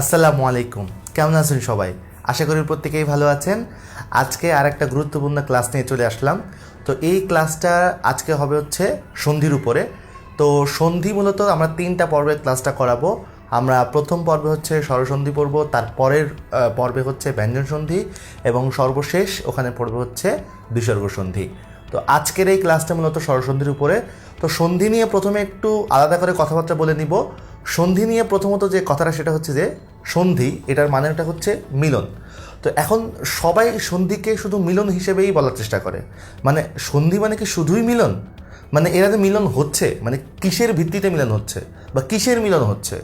আসসালামু আলাইকুম। কেমন আছেন সবাই? আশা করি প্রত্যেকেই ভালো আছেন। আজকে আর একটা গুরুত্বপূর্ণ ক্লাস নিয়ে চলে আসলাম। তো এই ক্লাসটা আজকে হবে হচ্ছে সন্ধির উপরে। তো সন্ধি মূলত আমরা তিনটা পর্বের ক্লাসটা করাবো। আমরা প্রথম পর্বে হচ্ছে স্বরসন্ধি পড়ব তারপরের আহ, পর্বে হচ্ছে ব্যঞ্জন সন্ধি এবং সর্বশেষ ওখানে পড়বে হচ্ছে বিসর্গ সন্ধি। তো আজকের এই ক্লাসটা মূলত স্বরসন্ধির উপরে। তো সন্ধি নিয়ে প্রথমে একটু আলাদা করে কথাবার্তা বলে নিব। সন্ধি নিয়ে প্রথমত যে কথাটা সেটা হচ্ছে যে সন্ধি, এটার মানেটা হচ্ছে মিলন। তো এখন সবাই সন্ধিকে শুধু মিলন হিসেবেই বলার চেষ্টা করে। মানে সন্ধি মানে কি শুধুই মিলন? মানে এরাতে মিলন হচ্ছে? মানে কিসের ভিত্তিতে মিলন হচ্ছে? বা কিসের মিলন হচ্ছে?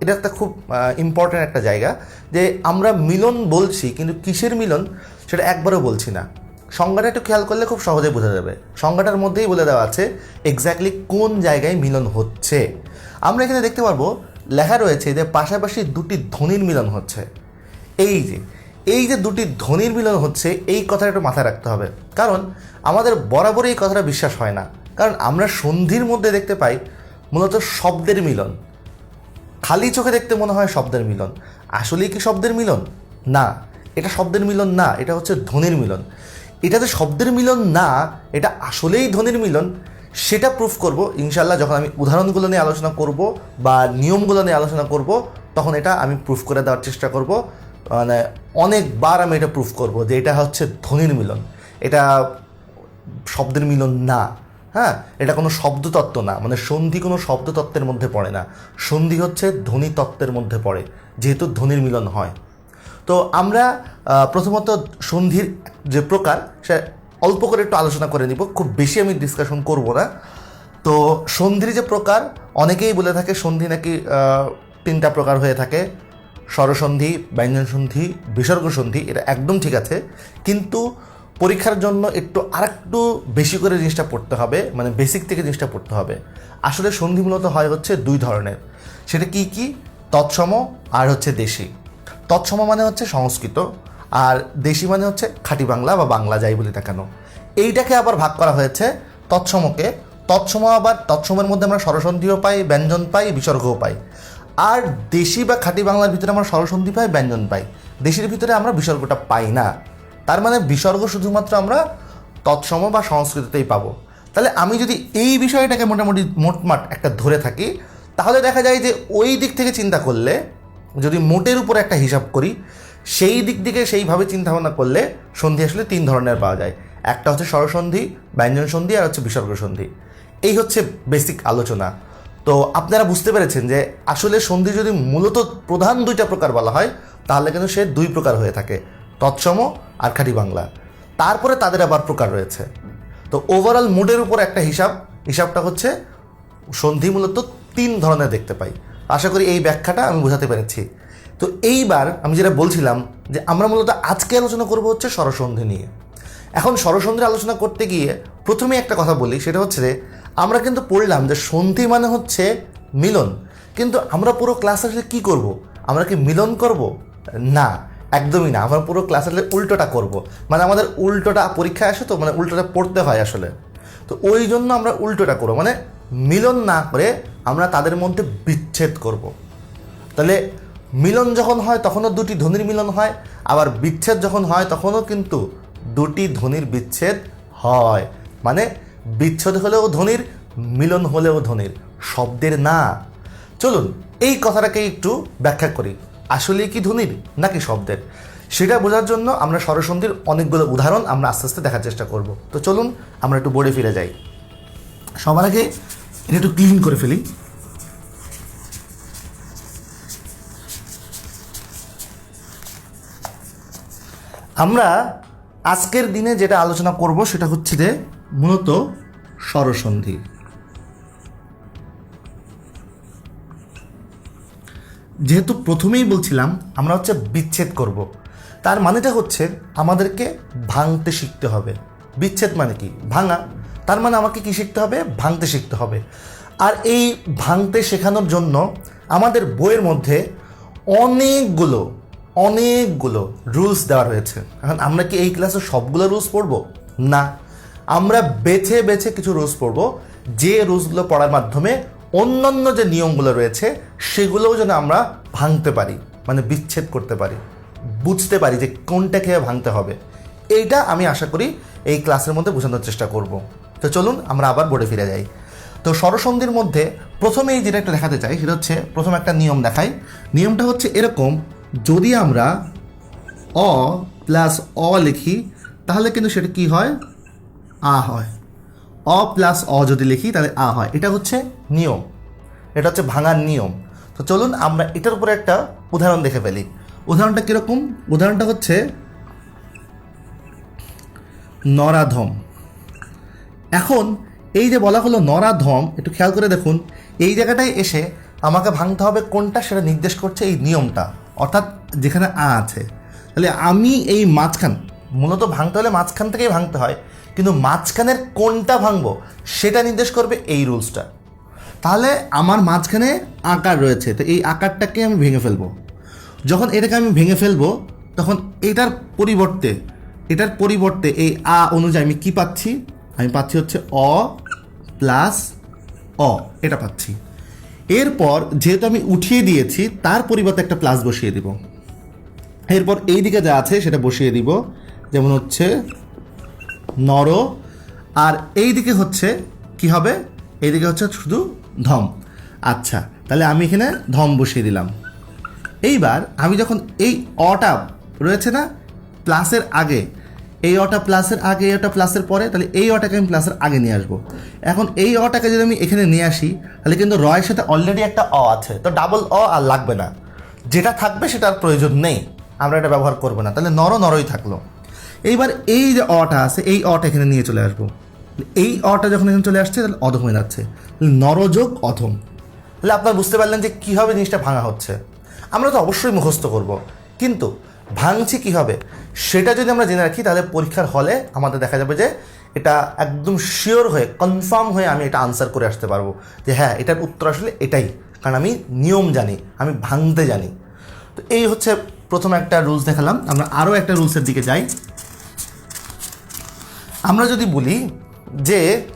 এটা একটা খুব ইম্পর্ট্যান্ট একটা জায়গা যে আমরা মিলন বলছি, কিন্তু কিসের মিলন সেটা একবারও বলছি না। সংজ্ঞাটা একটু খেয়াল করলে খুব সহজে বোঝা যাবে। সংজ্ঞাটার মধ্যেই বলে দেওয়া আছে এক্স্যাক্টলি কোন জায়গায় মিলন হচ্ছে। আমরা এখানে দেখতে পারব, লেখা রয়েছে যে পাশাপাশি দুটি ধ্বনির মিলন হচ্ছে। এই যে এই যে দুটি ধ্বনির মিলন হচ্ছে, এই কথাটা একটু মাথায় রাখতে হবে। কারণ আমাদের বরাবরই এই কথাটা বিশ্বাস হয় না। কারণ আমরা সন্ধির মধ্যে দেখতে পাই মূলত শব্দের মিলন। খালি চোখে দেখতে মনে হয় শব্দের মিলন। আসলেই কি শব্দের মিলন? না, এটা শব্দের মিলন না, এটা হচ্ছে ধ্বনির মিলন। এটা যে শব্দের মিলন না, এটা আসলেই ধ্বনির মিলন সেটা প্রুফ করব ইনশাল্লাহ যখন আমি উদাহরণগুলো নিয়ে আলোচনা করব বা নিয়মগুলো নিয়ে আলোচনা করব, তখন এটা আমি প্রুফ করে দেওয়ার চেষ্টা করব। মানে অনেকবার আমি এটা প্রুফ করব যে এটা হচ্ছে ধ্বনির মিলন। এটা শব্দের মিলন না হ্যাঁ? এটা কোনো শব্দতত্ত্ব না। মানে সন্ধি কোনো শব্দতত্ত্বের মধ্যে পড়ে না। সন্ধি হচ্ছে ধ্বনি তত্ত্বের মধ্যে পড়ে, যেহেতু ধ্বনির মিলন হয়। তো আমরা প্রথমত সন্ধির যে প্রকার, সে অল্প করে একটু আলোচনা করে নিব, খুব বেশি আমি ডিসকাশন করব না। তো সন্ধির যে প্রকার, অনেকেই বলে থাকে সন্ধি নাকি তিনটা প্রকার হয়ে থাকে। স্বরসন্ধি ব্যঞ্জন সন্ধি বিসর্গ সন্ধি এটা একদম ঠিক আছে। কিন্তু পরীক্ষার জন্য একটু আরেকটু বেশি করে জিনিসটা পড়তে হবে মানে বেসিক থেকে জিনিসটা পড়তে হবে। আসলে সন্ধি মূলত হয় হচ্ছে দুই ধরনের। সেটা কি কি? তৎসম আর হচ্ছে দেশি। তৎসম মানে হচ্ছে সংস্কৃত। আর দেশি মানে হচ্ছে খাঁটি বাংলা বা বাংলা যাই বলি না কেন। এইটাকে আবার ভাগ করা হয়েছে তৎসমকে। তৎসম আবার তৎসমের মধ্যে আমরা স্বরসন্ধিও পাই, ব্যঞ্জন পাই, বিসর্গও পাই। আর দেশি বা খাঁটি বাংলার ভিতরে আমরা স্বরসন্ধি পাই, ব্যঞ্জন পাই। দেশের ভিতরে আমরা বিসর্গটা পাই না। তার মানে বিসর্গ শুধুমাত্র আমরা তৎসম বা সংস্কৃততেই পাবো। তাহলে আমি যদি এই বিষয়টাকে মোটামুটি মোটমাট একটা ধরে থাকি, তাহলে দেখা যায় যে ওই দিক থেকে চিন্তা করলে যদি মোটের উপর একটা হিসাব করি সেই দিক থেকে সেইভাবে চিন্তা ভাবনা করলে সন্ধি আসলে তিন ধরনের পাওয়া যায়। একটা হচ্ছে স্বরসন্ধি, ব্যঞ্জন সন্ধি, আর হচ্ছে বিসর্গ সন্ধি। এই হচ্ছে বেসিক আলোচনা। তো আপনারা বুঝতে পেরেছেন যে আসলে সন্ধি যদি মূলত প্রধান দুইটা প্রকার বলা হয়, তাহলে কিন্তু সে দুই প্রকার হয়ে থাকে। তৎসম আর খাঁটি বাংলা। তারপরে তাদের আবার প্রকার রয়েছে। তো ওভারঅল মুডের উপর একটা হিসাব। হিসাবটা হচ্ছে সন্ধি মূলত তিন ধরনের দেখতে পাই। আশা করি এই ব্যাখ্যাটা আমি বোঝাতে পেরেছি। তো এইবার আমি যেটা বলছিলাম যে আমরা মূলত আজকে আলোচনা করব হচ্ছে স্বরসন্ধি নিয়ে। এখন স্বরসন্ধির আলোচনা করতে গিয়ে প্রথমে একটা কথা বলি, সেটা হচ্ছে আমরা কিন্তু পড়লাম যে সন্ধি মানে হচ্ছে মিলন। কিন্তু আমরা পুরো ক্লাস আসলে কী করব? আমরা কি মিলন করব? না, একদমই না। আমরা পুরো ক্লাস আসলে উল্টোটা করব। মানে আমাদের উল্টোটা পরীক্ষায় আসে তো মানে উল্টোটা পড়তে হয় আসলে। তো ওই জন্য আমরা উল্টোটা করব। মানে মিলন না করে আমরা তাদের মধ্যে বিচ্ছেদ করব। তাহলে মিলন যখন হয়, তখনও দুটি ধ্বনির মিলন হয়। আবার বিচ্ছেদ যখন হয়, তখনও কিন্তু দুটি ধ্বনির বিচ্ছেদ হয়। মানে বিচ্ছেদ হলেও ধ্বনির, মিলন হলেও ধ্বনির, শব্দের না। চলুন, এই কথাটাকে একটু ব্যাখ্যা করি। আসলে কি ধ্বনির, নাকি শব্দের? সেটা বোঝার জন্য আমরা স্বরসন্ধির অনেকগুলো উদাহরণ আমরা আস্তে আস্তে দেখার চেষ্টা করব। তো চলুন, আমরা একটু বোর্ডে ফিরে যাই। সবার আগে এটা একটু ক্লিন করে ফেলি। আমরা আজকের দিনে যেটা আলোচনা করব সেটা হচ্ছে যে মূলত স্বরসন্ধি। যেহেতু প্রথমেই বলছিলাম, আমরা হচ্ছে বিচ্ছেদ করব। তার মানেটা হচ্ছে আমাদেরকে ভাঙতে শিখতে হবে। বিচ্ছেদ মানে কি? ভাঙা। তার মানে আমাকে কি শিখতে হবে? ভাঙতে শিখতে হবে। আর এই ভাঙতে শেখানোর জন্য আমাদের বইয়ের মধ্যে অনেকগুলো অনেকগুলো রুলস দেওয়া রয়েছে। এখন আমরা কি এই ক্লাসে সবগুলো রুলস পড়ব? না। আমরা বেছে বেছে কিছু রুলস পড়ব। যে রুলসগুলো পড়ার মাধ্যমে অন্যান্য যে নিয়মগুলো রয়েছে, সেগুলোও যেন আমরা ভাঙতে পারি মানে বিচ্ছেদ করতে পারি, বুঝতে পারি যে কোনটা খেয়ে ভাঙতে হবে। এইটা আমি আশা করি এই ক্লাসের মধ্যে বোঝানোর চেষ্টা করব। তো চলুন, আমরা আবার বোর্ডে ফিরে যাই। তো স্বরসন্ধির মধ্যে প্রথমেই যেটা একটা দেখাতে চাই, সেটা হচ্ছে প্রথম একটা নিয়ম দেখাই। নিয়মটা হচ্ছে এরকম যদি আমরা অ প্লাস অ লিখি, তাহলে কিন্তু সেটা কি হয়? আ হয়। অ প্লাস অ যদি লিখি, তাহলে আ হয়। এটা হচ্ছে নিয়ম। এটা হচ্ছে ভাঙার নিয়ম। তো চলুন আমরা এটার উপরে একটা উদাহরণ দেখে ফেলি। উদাহরণটা কীরকম? উদাহরণটা হচ্ছে নরাধম। এখন এই যে বলা হলো নরাধম, একটু খেয়াল করে দেখুন। এই জায়গাটায় এসে আমাকে ভাঙতে হবে কোনটা, সেটা নির্দেশ করছে এই নিয়মটা। অর্থাৎ যেখানে আ আছে। তাহলে আমি এই মাঝখান, মূলত ভাঙতে হলে মাঝখান থেকেই ভাঙতে হয়, কিন্তু মাঝখানের কোনটা ভাঙবো, সেটা নির্দেশ করবে এই রুলসটা। তাহলে আমার মাঝখানে আকার রয়েছে, তো এই আকারটাকে আমি ভেঙে ফেলব। যখন এটাকে আমি ভেঙে ফেলব, তখন এটার পরিবর্তে এটার পরিবর্তে এই আ অনুযায়ী আমি কি পাচ্ছি? আমি পাচ্ছি হচ্ছে অ প্লাস অ, এটা পাচ্ছি। এরপর যেহেতু আমি উঠিয়ে দিয়েছি, তার পরিবর্তে একটা প্লাস বসিয়ে দিব। এরপর এই দিকে যা আছে সেটা বসিয়ে দিব, যেমন হচ্ছে নর। আর এই দিকে হচ্ছে কি হবে? এইদিকে হচ্ছে শুধু ধম। আচ্ছা তাহলে আমি এখানে ধম বসিয়ে দিলাম। এইবার আমি যখন এই অটা রয়েছে না প্লাসের আগে এই অটা প্লাসের আগে, এই অটা প্লাসের পরে, তাহলে এই অটাকে আমি প্লাসের আগে নিয়ে আসব। এখন এই অটাকে যদি আমি এখানে নিয়ে আসি, তাহলে কিন্তু রয়ের সাথে অলরেডি একটা অ আছে। তো ডাবল অ আর লাগবে না। যেটা থাকবে সেটার প্রয়োজন নেই। আমরা এটা ব্যবহার করব না। তাহলে নর নরই থাকল। এইবার এই যে অটা আছে, এই অটা এখানে নিয়ে চলে আসব। এই অটা যখন এখানে চলে আসছে, তাহলে অধম হয়ে যাচ্ছে। নরযোগ অধম। তাহলে আপনারা বুঝতে পারলেন যে কীভাবে জিনিসটা ভাঙা হচ্ছে। আমরা তো অবশ্যই মুখস্থ করব। কিন্তু ভাঙছি কীভাবে সেটা যদি আমরা জেনে রাখি, তাহলে পরীক্ষার হলে আমাদের দেখা যাবে যে এটা একদম শিওর হয়ে কনফার্ম হয়ে আমি এটা আনসার করে আসতে পারব যে হ্যাঁ এটার উত্তর আসলে এটাই। কারণ আমি নিয়ম জানি, আমি ভাঙতে জানি। তো এই হচ্ছে প্রথম একটা রুলস দেখালাম। আমরা আরও একটা রুলসের দিকে যাই। আমরা যদি বলি যে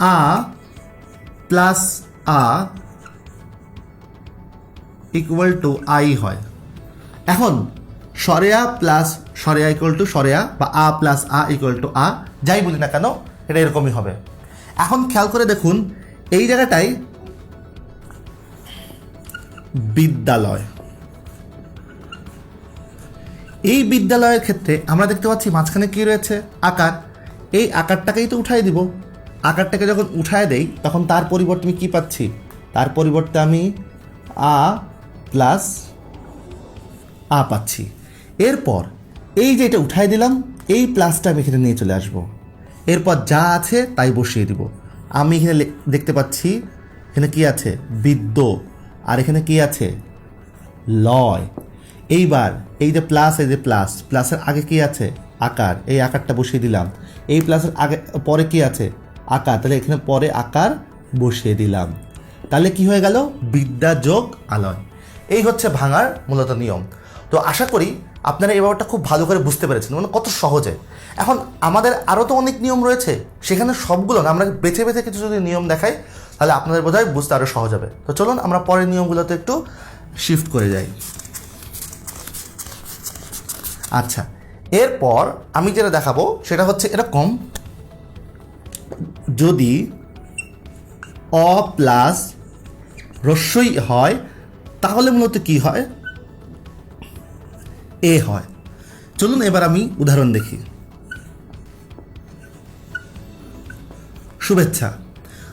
আ প্লাস আ ইকুয়াল টু আই হয়। এখন, সরেয়া প্লাস সরেয়া ইকুয়াল টু সরেয়া বা আ প্লাস আ ইকুয়াল টু আ, যাই বলি না কেন, এটা এরকমই হবে। এখন খেয়াল করে দেখুন, এই জায়গাটায় বিদ্যালয়। এই বিদ্যালয়ের ক্ষেত্রে আমরা দেখতে পাচ্ছি মাঝখানে কি রয়েছে? আকার। এই আকারটাকেই তো উঠাই দিব। আকারটাকে যখন উঠায় দেই, তখন তার পরিবর্তে আমি কী পাচ্ছি? তার পরিবর্তে আমি আ প্লাস আ পাচ্ছি। এরপর এই যে এটা উঠাই দিলাম, এই প্লাসটা আমি এখানে নিয়ে চলে আসব। এরপর যা আছে তাই বসিয়ে দিব। আমি এখানে দেখতে পাচ্ছি, এখানে কি আছে? বিদ্য। আর এখানে কি আছে? লয়। এইবার এই যে প্লাস, এই যে প্লাস, প্লাসের আগে কি আছে? আকার। এই আকারটা বসিয়ে দিলাম। এই প্লাসের আগে, পরে কি আছে? আকার। তাহলে এখানে পরে আকার বসিয়ে দিলাম। তাহলে কি হয়ে গেল? বিদ্যা যোগ আলয়। এই হচ্ছে ভাঙার মূলত নিয়ম। তো আশা করি আপনারা এই ব্যাপারটা খুব ভালো করে বুঝতে পেরেছেন মানে কত সহজে। এখন আমাদের আরও তো অনেক নিয়ম রয়েছে, সেখানে সবগুলো না, আমরা বেছে বেছে কিছু যদি নিয়ম দেখাই, তাহলে আপনাদের বোধহয় বুঝতে আরও সহজ হবে। তো চলুন আমরা পরের নিয়মগুলোতে একটু শিফট করে যাই। আচ্ছা এরপর আমি যেটা দেখাবো, সেটা হচ্ছে এরকম। যদি অ প্লাস রস্যই হয় তাহলে মূলত কি হয়? এ হয়। চলুন এবার আমি উদাহরণ দেখি। শুভেচ্ছা।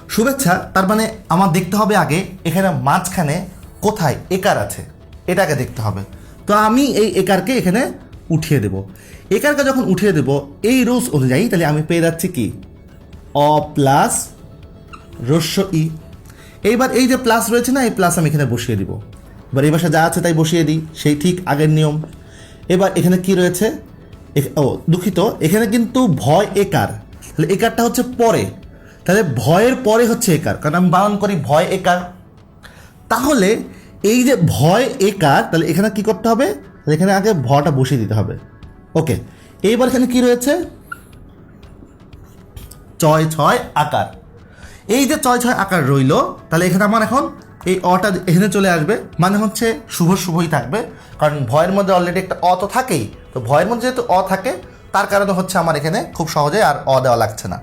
শুভেচ্ছা, তার মানে আমার দেখতে হবে আগে এখানে মাঝখানে কোথায় একার আছে। এটাকে দেখতে হবে। তো আমি এই একারকে এখানে উঠিয়ে দেব। একারকে যখন উঠিয়ে দেব, এই রোজ অনুযায়ী তাহলে আমি পেয়ে যাচ্ছি কি? অ প্লাস রস্য ই। এইবার এই যে প্লাস রয়েছে না, এই প্লাস আমি এখানে বসিয়ে দিব। এবার এই ভাষা যা আছে তাই বসিয়ে দিই, সেই ঠিক আগের নিয়ম। এবার এখানে কি রয়েছে? ও, দুঃখিত, এখানে কিন্তু ভয় একার। তাহলে একারটা হচ্ছে পরে। তাহলে ভয়ের পরে হচ্ছে একার, কারণ আমি বারণ করি ভয় একার। তাহলে এই যে ভয় একার, তাহলে এখানে কি করতে হবে? এখানে আগে ভটা বসিয়ে দিতে হবে। ওকে, এইবার এখানে কি রয়েছে? ছয় ছয় আকার। এই যে ছয় ছয় আকার রইল, তাহলে এখানে আমার এখন এই অটা এখানে চলে আসবে। মানে হচ্ছে শুভ শুভই থাকবে। কারণ ভয়ের মধ্যে অলরেডি একটা অ তো থাকেই। তো ভয়ের মধ্যে যেহেতু অ থাকে, তার কারণে হচ্ছে আমার এখানে খুব সহজে আর অ দেওয়া লাগছে না।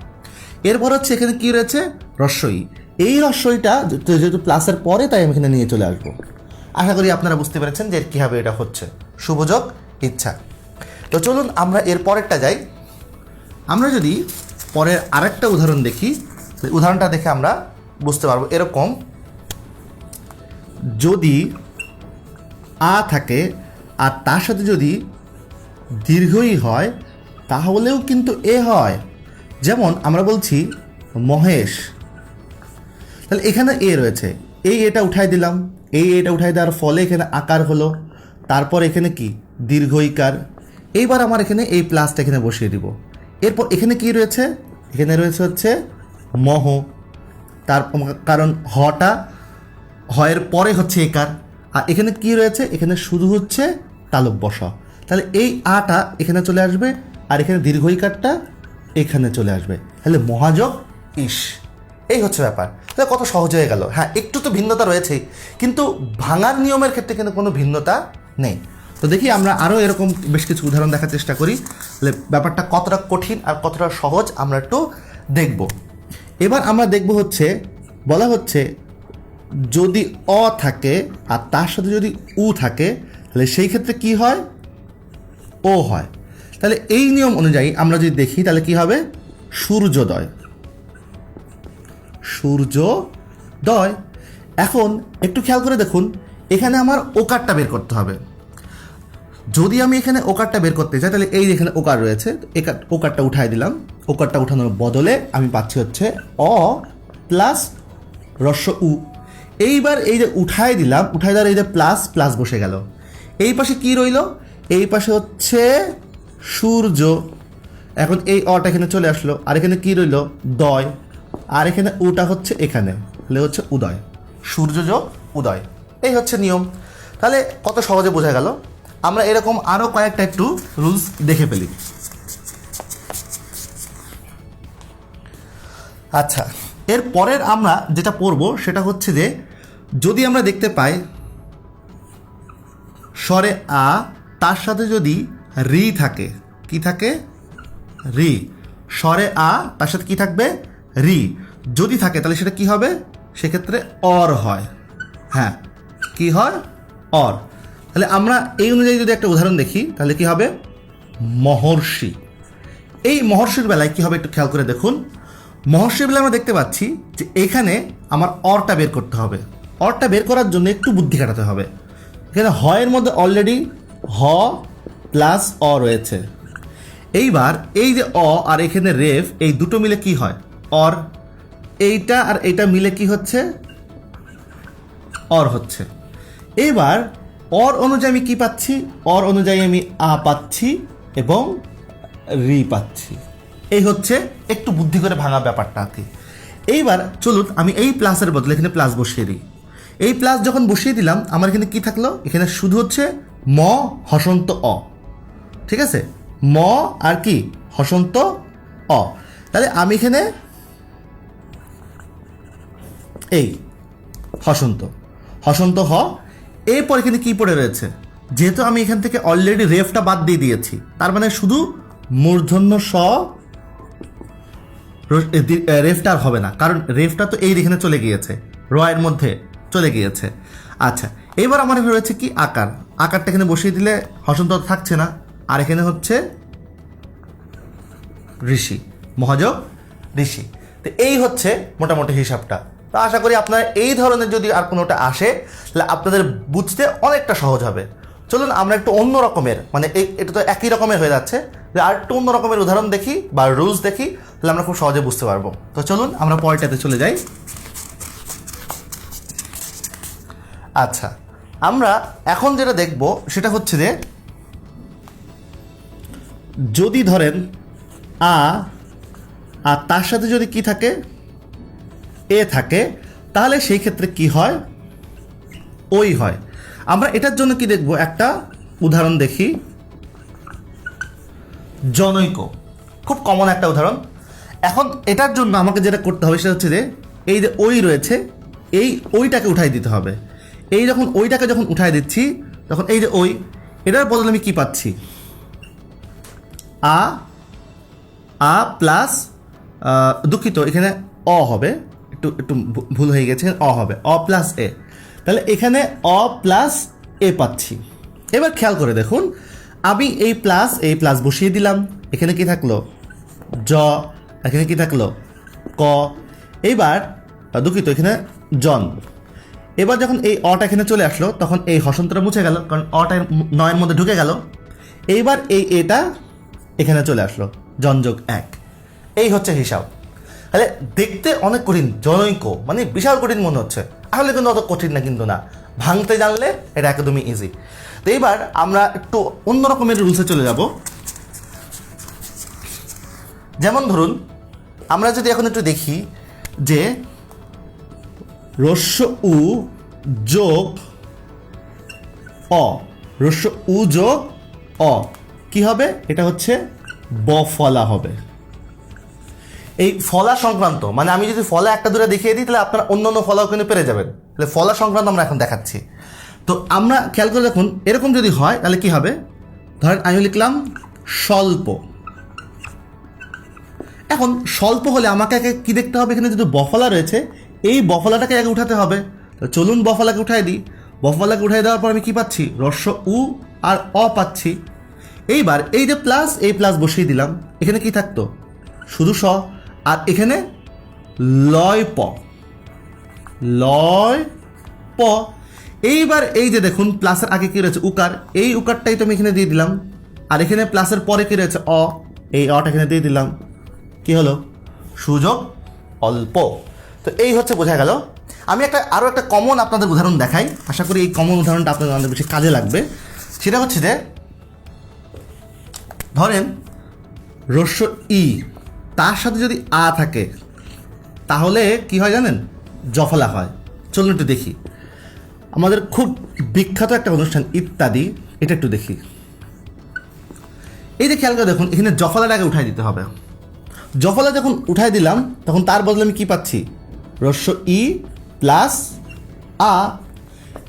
এরপর হচ্ছে এখানে কি রয়েছে? রস্যই এই রস্যইটা যেহেতু প্লাসের পরে তাই আমি এখানে নিয়ে চলে আসব। আশা করি আপনারা বুঝতে পেরেছেন যে কীভাবে এটা হচ্ছে। শুভযোগ ইচ্ছা। তো চলুন আমরা এর পরেরটা যাই। আমরা যদি পরের আরেকটা উদাহরণ দেখি উদাহরণটা দেখে আমরা বুঝতে পারব এরকম। যদি আ থাকে, আর তার সাথে যদি দীর্ঘই হয়, তাহলেও কিন্তু এ হয়। যেমন আমরা বলছি মহেশ। তাহলে এখানে এ রয়েছে। এই এটা উঠাই দিলাম। এই এটা উঠাই দেওয়ার ফলে এখানে আকার হলো। তারপর এখানে কি? দীর্ঘইকার। এইবার আমার এখানে এই প্লাসটা এখানে বসিয়ে দিব। এরপর এখানে কি রয়েছে? এখানে রয়েছে হচ্ছে মহ। তার কারণ হটা হয়ের পরে হচ্ছে একার আর এখানে কি রয়েছে? এখানে শুধু হচ্ছে তালুক বসা তাহলে এই আটা এখানে চলে আসবে, আর এখানে দীর্ঘইকারটা এখানে চলে আসবে। তাহলে মহাযোগ ইস। এই হচ্ছে ব্যাপার। তাহলে কত সহজ হয়ে গেল। হ্যাঁ একটু তো ভিন্নতা রয়েছেই। কিন্তু ভাঙার নিয়মের ক্ষেত্রে কিন্তু কোনো ভিন্নতা নেই। তো দেখি আমরা আরও এরকম বেশ কিছু উদাহরণ দেখার চেষ্টা করি। তাহলে ব্যাপারটা কতটা কঠিন আর কতটা সহজ আমরা একটু দেখব। এবার আমরা দেখব হচ্ছে, বলা হচ্ছে যদি অ থাকে আর তার সাথে যদি উ থাকে, তাহলে সেই ক্ষেত্রে কি হয়? ও হয়। তাহলে এই নিয়ম অনুযায়ী আমরা যদি দেখি, তাহলে কি হবে? সূর্যোদয়। সূর্যোদয়। এখন একটু খেয়াল করে দেখুন, এখানে আমার ওকারটা বের করতে হবে। যদি আমি এখানে ওকারটা বের করতে চাই, তাহলে এই এখানে ওকার রয়েছে ওকারটা উঠাই দিলাম। ওকারটা উঠানোর বদলে আমি পাচ্ছি হচ্ছে অ প্লাস রস্য উ। এইবার এই যে উঠায় দিলাম উঠায় দেওয়ার এই যে প্লাস প্লাস বসে গেল। এই পাশে কি রইল? এই পাশে হচ্ছে সূর্য। এখন এই অটা এখানে চলে আসলো। আর এখানে কি রইল? দয়। আর এখানে উটা হচ্ছে এখানে। তাহলে হচ্ছে উদয়। সূর্য যোগ উদয়। এই হচ্ছে নিয়ম। তাহলে কত সহজে বোঝা গেল? আমরা এরকম আরও কয়েকটা একটু রুলস দেখে ফেলি। আচ্ছা। এর পরের আমরা যেটা পড়ব সেটা হচ্ছে যে, যদি আমরা দেখতে পাই, স্বরে আ, তার সাথে যদি রি থাকে, কি থাকে? রি। স্বরে আ, তার সাথে কি থাকবে? রি। যদি থাকে, তাহলে সেটা কি হবে? সেক্ষেত্রে অর হয়। হ্যাঁ কি হয়? অর। তাহলে আমরা এই অনুযায়ী যদি একটা উদাহরণ দেখি, তাহলে কি হবে? মহর্ষি। এই মহর্ষির বেলায় কি হবে একটু খেয়াল করে দেখুন। মহর্ষির বেলায় আমরা দেখতে পাচ্ছি যে এখানে আমার অরটা বের করতে হবে। অরটা বের করার জন্য একটু বুদ্ধি কাটাতে হবে। এখানে হয়ের মধ্যে অলরেডি হ প্লাস অ রয়েছে। এইবার এই যে অ আর এখানে রেফ, এই দুটো মিলে কি হয়? অর। এইটা আর এইটা মিলে কি হচ্ছে? অর হচ্ছে। এবার অর অনুযায়ী আমি কি পাচ্ছি? অর অনুযায়ী আমি আ পাচ্ছি এবং রি পাচ্ছি। এই হচ্ছে একটু বুদ্ধি করে ভাঙা ব্যাপারটা আর কি এইবার চলুন আমি এই প্লাসের বদলে এখানে প্লাস বসিয়ে দিই। এই প্লাস যখন বসিয়ে দিলাম, আমার এখানে কি থাকল? এখানে শুধু হচ্ছে ম, হসন্ত অ। ঠিক আছে? ম আর কি? হসন্ত অ। তাহলে আমি এখানে এই, হসন্ত। হসন্ত হ। এরপর এখানে কি পড়ে রয়েছে? যেহেতু আমি এখান থেকে অলরেডি রেফটা বাদ দিয়ে দিয়েছি, তার মানে শুধু মূর্ধন্য স র- এ দি- এ, রেফটা আর হবে না। কারণ রেফটা তো এই এখানে চলে গিয়েছে। রয়ের মধ্যে চলে গিয়েছে। আচ্ছা এবার আমার এখানে রয়েছে কি? আকার। আকারটা এখানে বসিয়ে দিলে হসন্ত থাকছে না। আর এখানে হচ্ছে ঋষি মহাযোগ ঋষি। তো এই হচ্ছে মোটামুটি হিসাবটা। তো আশা করি আপনারা এই ধরনের যদি আর কোনোটা আসে তাহলে আপনাদের বুঝতে অনেকটা সহজ হবে। চলুন আমরা একটু অন্য রকমের মানে এটা তো একই রকমের হয়ে যাচ্ছে। আর একটু অন্য রকমের উদাহরণ দেখি বা রুলস দেখি। তাহলে আমরা খুব সহজে বুঝতে পারব। তো চলুন আমরা পরেরটাতে চলে যাই। আচ্ছা আমরা এখন যেটা দেখব সেটা হচ্ছে যে যদি ধরেন আ, আর তার সাথে যদি কি থাকে? এ থাকে, তাহলে সেই ক্ষেত্রে কি হয়? ওই হয়। আমরা এটার জন্য কি দেখব? একটা উদাহরণ দেখি। জনৈক। খুব কমন একটা উদাহরণ। এখন এটার জন্য আমাকে যেটা করতে হবে, সেটা হচ্ছে যে এই যে ওই রয়েছে, এই ওইটাকে উঠাই দিতে হবে। এই যখন ওইটাকে যখন উঠাই দিচ্ছি, তখন এই যে ওই, এটার বদলে আমি কি পাচ্ছি? আ আ প্লাস দুঃখিত, এখানে অ হবে। একটু একটু ভুল হয়ে গেছে অ হবে, অ প্লাস এ। তাহলে এখানে অ প্লাস এ পাচ্ছি। এবার খেয়াল করে দেখুন, আমি এই প্লাস এই প্লাস বসিয়ে দিলাম। এখানে কি থাকল? জ এখানে কি থাকল? ক। এইবার দুঃখিত, এখানে জন। এবার যখন এই অটা এখানে চলে আসলো, তখন এই হসন্তটা মুছে গেল, কারণ অটা নয়ের মধ্যে ঢুকে গেল। এইবার এই এটা এখানে চলে আসলো জনযোগ এক। এই হচ্ছে হিসাব। তাহলে দেখতে অনেক কঠিন, জনৈক মানে বিশাল কঠিন মনে হচ্ছে। আসলে কিন্তু অত কঠিন না, কিন্তু না। ভাঙতে জানলে এটা একদমই ইজি তো এইবার আমরা একটু অন্য রকমের রুলসে চলে যাব। যেমন ধরুন আমরা যদি এখন একটু দেখি যে রস্য উ যোগ অ, রস্য উ যোগ অ, কি হবে? এটা হচ্ছে ব ফলা হবে। এই ফলা সংক্রান্ত মানে আমি যদি ফলা একটা দূরে দেখিয়ে দিই, তাহলে আপনারা অন্য অন্য ফলাও কিন্তু পেরে যাবেন। তাহলে ফলা সংক্রান্ত আমরা এখন দেখাচ্ছি। তো আমরা খেয়াল করে দেখুন, এরকম যদি হয়, তাহলে কি হবে? ধরেন আমি লিখলাম স্বল্প। এখন স্বল্প হলে আমাকে আগে কি দেখতে হবে? এখানে যদি বফলা রয়েছে। এই বফলাটাকে আগে উঠাতে হবে। তো চলুন বফলাকে উঠাই দিই। বফলাকে উঠাই দেওয়ার পর আমি কী পাচ্ছি? রস্য উ আর অ পাচ্ছি। এইবার এই যে প্লাস, এই প্লাস বসিয়ে দিলাম। এখানে কি থাকতো? শুধু স। আর এখানে লয় প। লয় প। এইবার এই যে দেখুন, প্লাসের আগে কী রয়েছে? উকার। এই উকারটাই তো আমি এখানে দিয়ে দিলাম। আর এখানে প্লাসের পরে কী রয়েছে? অ। এই অটা এখানে দিয়ে দিলাম। কি হলো? সুযোগ? অল্প। তো এই হচ্ছে বোঝা গেল। আমি একটা আরও একটা কমন আপনাদের উদাহরণ দেখাই। আশা করি এই কমন উদাহরণটা আপনাদের অনেক বেশি কাজে লাগবে। সেটা হচ্ছে যে, ধরেন, রস্য ই, তার সাথে যদি আ থাকে, তাহলে কি হয় জানেন? জফলা হয়। চলুন একটু দেখি। আমাদের খুব বিখ্যাত একটা অনুষ্ঠান, ইত্যাদি। এটা একটু দেখি। এই যে খেয়াল করে দেখুন, এখানে জফলাটাকে উঠাই দিতে হবে। জফলা যখন উঠাই দিলাম, তখন তার বদলে আমি কি পাচ্ছি? রস্য ই প্লাস আ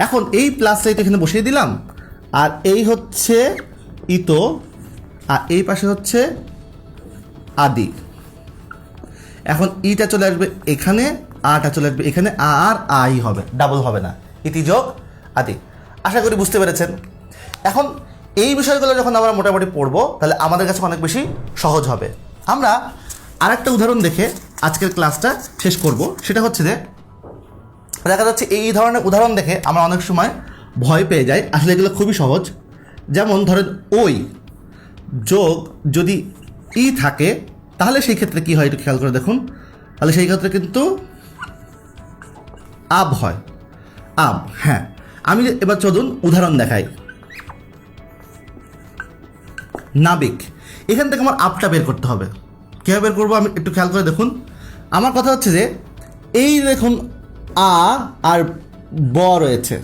এখন এই প্লাসটা তো এখানে বসিয়ে দিলাম। আর এই হচ্ছে ইতো, আর এই পাশে হচ্ছে আদি। এখন ইটা চলে আসবে এখানে আটা চলে আসবে এখানে, আর আই হবে ডাবল হবে না। ইতি যোগ আদি। আশা করি বুঝতে পেরেছেন। এখন এই বিষয়গুলো যখন আমরা মোটামুটি পড়ব, তাহলে আমাদের কাছে অনেক বেশি সহজ হবে। আমরা আরেকটা উদাহরণ দেখে আজকের ক্লাসটা শেষ করব। সেটা হচ্ছে যে, দেখা যাচ্ছে এই ধরনের উদাহরণ দেখে আমরা অনেক সময় ভয় পেয়ে যাই। আসলে এগুলো খুবই সহজ। যেমন ধরেন ওই যোগ যদি ই থাকে, তাহলে সেই ক্ষেত্রে কি হয় একটু খেয়াল করে দেখুন। তাহলে সেই ক্ষেত্রে কিন্তু আব হয়। আব হ্যাঁ। আমি এবার চলুন উদাহরণ দেখাই। নাবিক। এখান থেকে আমার আপটা বের করতে হবে। কীভাবে বের করব আমি একটু খেয়াল করে দেখুন। আমার কথা হচ্ছে যে, এই দেখুন, আ আর ব রয়েছে।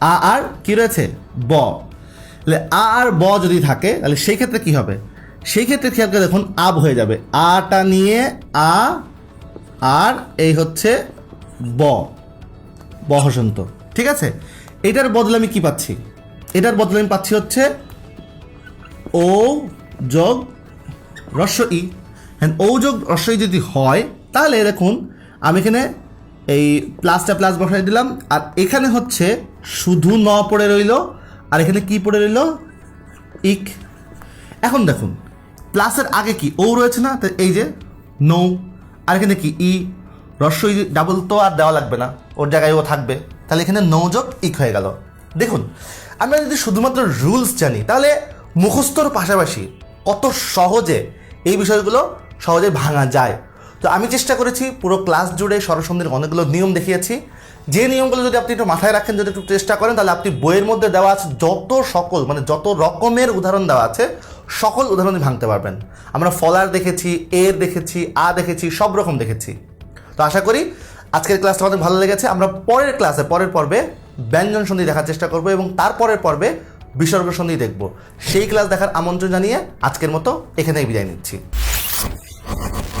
আ আর কি রয়েছে? ব। তাহলে আ আর ব যদি থাকে, তাহলে সেই ক্ষেত্রে কি হবে? সেই ক্ষেত্রে খেয়াল করে দেখুন, আব হয়ে যাবে। আটা নিয়ে আ আর এই হচ্ছে ব। বহসন্ত ঠিক আছে? এটার বদলে আমি কি পাচ্ছি? এটার বদলে আমি পাচ্ছি হচ্ছে ও যোগ রস্য ই। হ্যাঁ ও যোগ রস্য যদি হয়, তাহলে দেখুন, আমি এখানে এই প্লাসটা প্লাস বসাই দিলাম, আর এখানে হচ্ছে শুধু ন পড়ে রইল, আর এখানে কি পড়ে রইল? ইক। এখন দেখুন প্লাসের আগে কি ও রয়েছে না? তো এই যে নৌ। আর এখানে কি ই? রস্যই ডাবল তো আর দেওয়া লাগবে না, ওর জায়গায় ও থাকবে। তাহলে এখানে নৌযোগ ইক হয়ে গেল। দেখুন, আমরা যদি শুধুমাত্র রুলস জানি, তাহলে মুখস্থর পাশাপাশি কত সহজে এই বিষয়গুলো সহজে ভাঙা যায়। তো আমি চেষ্টা করেছি পুরো ক্লাস জুড়ে সরসন্ধির অনেকগুলো নিয়ম দেখিয়েছি। যে নিয়মগুলো যদি আপনি একটু মাথায় রাখেন, যদি একটু চেষ্টা করেন, তাহলে আপনি বইয়ের মধ্যে দেওয়া আছে যত সকল মানে যত রকমের উদাহরণ দেওয়া আছে, সকল উদাহরণই ভাঙতে পারবেন। আমরা ফলার দেখেছি, এর দেখেছি, আ দেখেছি, সব রকম দেখেছি। তো আশা করি আজকের ক্লাসটা আমাদের ভালো লেগেছে। আমরা পরের ক্লাসে পরের পর্বে ব্যঞ্জন সন্ধি দেখার চেষ্টা করব এবং তারপরের পর্বে বিসর্গ সন্ধি দেখব। সেই ক্লাস দেখার আমন্ত্রণ জানিয়ে আজকের মতো এখানেই বিদায় নিচ্ছি। Ha ha ha!